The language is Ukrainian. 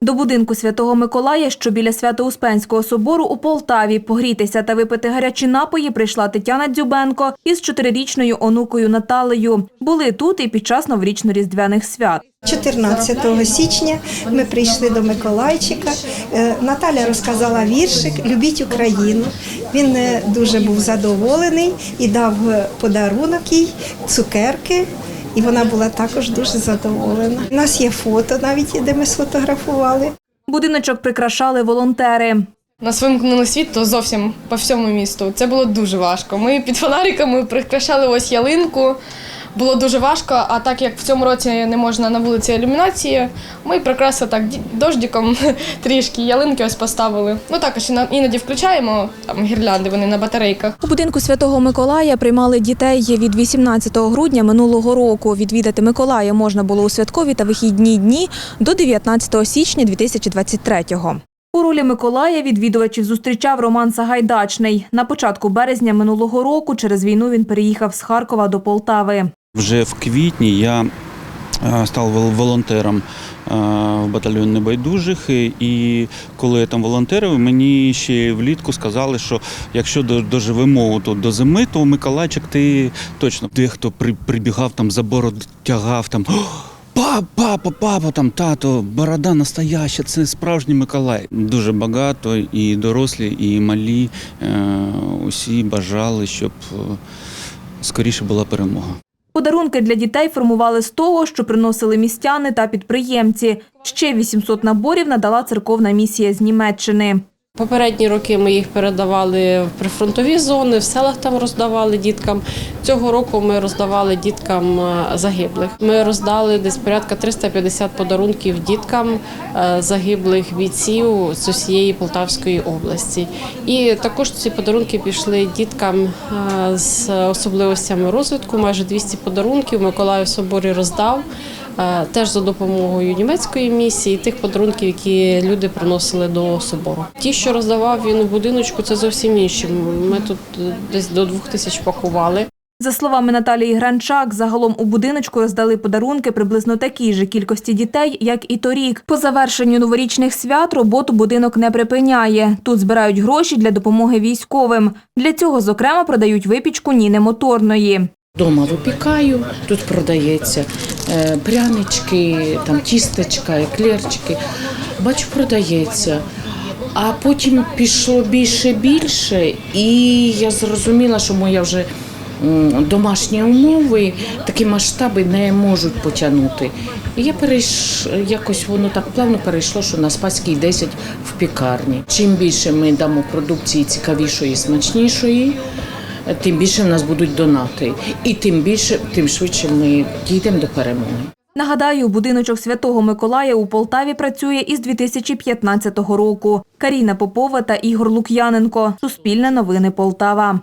До будинку Святого Миколая, що біля Свято-Успенського собору у Полтаві, погрітися та випити гарячі напої прийшла Тетяна Дзюбенко із чотирирічною онукою Наталею. Були тут і під час новорічно-різдвяних свят. 14 січня ми прийшли до Миколайчика. Е, Наталя розказала віршик Любіть Україну. Він е, дуже був задоволений і дав е, подарунок їй, цукерки. І вона була також дуже задоволена. У нас є фото навіть, де ми сфотографували. Будиночок прикрашали волонтери. Нас вимкнули світло зовсім по всьому місту. Це було дуже важко. Ми під фонариками прикрашали ось ялинку. Було дуже важко, а так як в цьому році не можна на вулиці ілюмінації, ми прикрасили так дождиком трішки ялинки ось поставили. Ну також іноді включаємо там гірлянди, вони на батарейках. У будинку Святого Миколая приймали дітей від 18 грудня минулого року. Відвідати Миколая можна було у святкові та вихідні дні до 19 січня 2023-го. У ролі Миколая відвідувачів зустрічав Роман Сагайдачний. На початку березня минулого року через війну він переїхав з Харкова до Полтави. Вже в квітні я е, став волонтером е, в батальйон небайдужих. І- коли я там волонтерив, мені ще влітку сказали, що якщо доживемо тут до зими, то Миколайчик ти точно дехто при- прибігав там за бороду, тягав там. «О, Пап, папа, папа, там тато, борода настояща, це справжній Миколай. Дуже багато і дорослі, і малі. е, Усі бажали, щоб скоріше була перемога. Подарунки для дітей формували з того, що приносили містяни та підприємці. Ще 800 наборів надала церковна місія з Німеччини. Попередні роки ми їх передавали в прифронтові зони, в селах там роздавали діткам. Цього року ми роздавали діткам е, загиблих. Ми роздали десь порядка 350 подарунків діткам е, загиблих бійців з усієї Полтавської області. І також ці подарунки пішли діткам е, з особливостями розвитку. Майже 200 подарунків Миколаїв соборі роздав. Е, Теж за допомогою німецької місії, тих подарунків, які люди приносили до собору. Ті, що роздавав він у будиночку, це зовсім інші. Ми тут десь до двох тисяч пакували. За словами Наталії Гранчак, загалом у будиночку роздали подарунки приблизно такій же кількості дітей, як і торік. По завершенню новорічних свят роботу будинок не припиняє. Тут збирають гроші для допомоги військовим. Для цього, зокрема, продають випічку Ніни Моторної. Дома випікаю, тут продається прянички, там тістечка, еклерчики. Бачу, продається. А потім пішло більше більше, і я зрозуміла, що моя вже домашні умови, такі масштаби не можуть потягнути. І я перейш... якось воно так плавно перейшло, що на Спаській 10 в пікарні. Чим більше ми дамо продукції цікавішої, смачнішої, тим більше в нас будуть донати. І тим більше, тим швидше ми дійдемо до перемоги. Нагадаю, будиночок Святого Миколая у Полтаві працює із 2015 року. Каріна Попова та Ігор Лук'яненко. Суспільне новини Полтава.